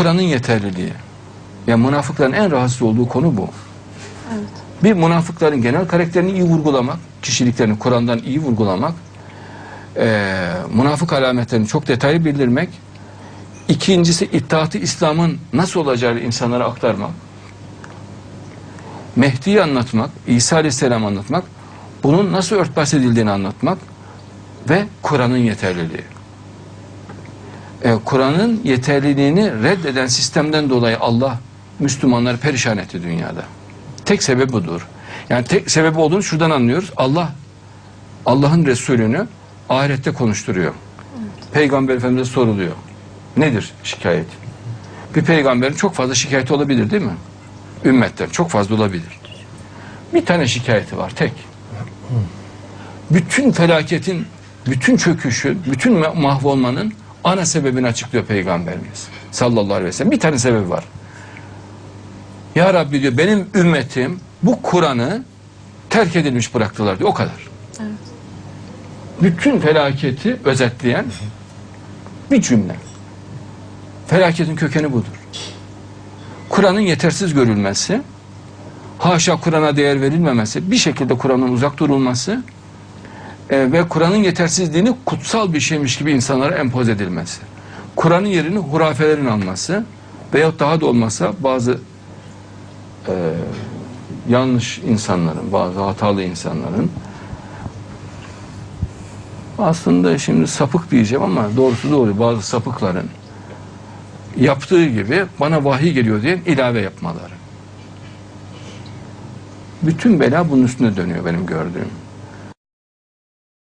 Kur'an'ın yeterliliği. Ya münafıkların en rahatsız olduğu konu bu. Evet. Bir münafıkların genel karakterini iyi vurgulamak, kişiliklerini Kur'an'dan iyi vurgulamak, eee münafık alametlerini çok detaylı bildirmek, ikincisi İttihat-ı İslam'ın nasıl olacağını insanlara aktarmak, Mehdi'yi anlatmak, İsa Aleyhisselam anlatmak, bunun nasıl örtbas edildiğini anlatmak ve Kur'an'ın yeterliliği. Ee, Kur'an'ın yeterliliğini reddeden sistemden dolayı Allah Müslümanları perişan etti dünyada. Tek sebebi budur. Yani tek sebebi olduğunu şuradan anlıyoruz. Allah Allah'ın Resulünü ahirette konuşturuyor. Peygamber Efendimiz'e soruluyor. Nedir şikayet? Bir peygamberin çok fazla şikayeti olabilir değil mi? Ümmetten çok fazla olabilir. Bir tane şikayeti var tek. Bütün felaketin, bütün çöküşün, bütün ma- mahvolmanın ana sebebini açıklıyor Peygamberimiz sallallahu aleyhi ve sellem. Bir tane sebebi var. Ya Rabbi diyor benim ümmetim bu Kur'an'ı terk edilmiş bıraktılar diyor. O kadar. Evet. Bütün felaketi özetleyen bir cümle. Felaketin kökeni budur. Kur'an'ın yetersiz görülmesi, haşa Kur'an'a değer verilmemesi, bir şekilde Kur'an'ın uzak durulması e, ve Kur'an'ın yetersizliğini kutsal bir şeymiş gibi insanlara empoze edilmesi. Kur'an'ın yerini hurafelerin alması veyahut daha da olmasa bazı e, yanlış insanların, bazı hatalı insanların aslında şimdi sapık diyeceğim ama doğrusu doğru bazı sapıkların yaptığı gibi bana vahiy geliyor diye ilave yapmaları. Bütün bela bunun üstüne dönüyor benim gördüğüm.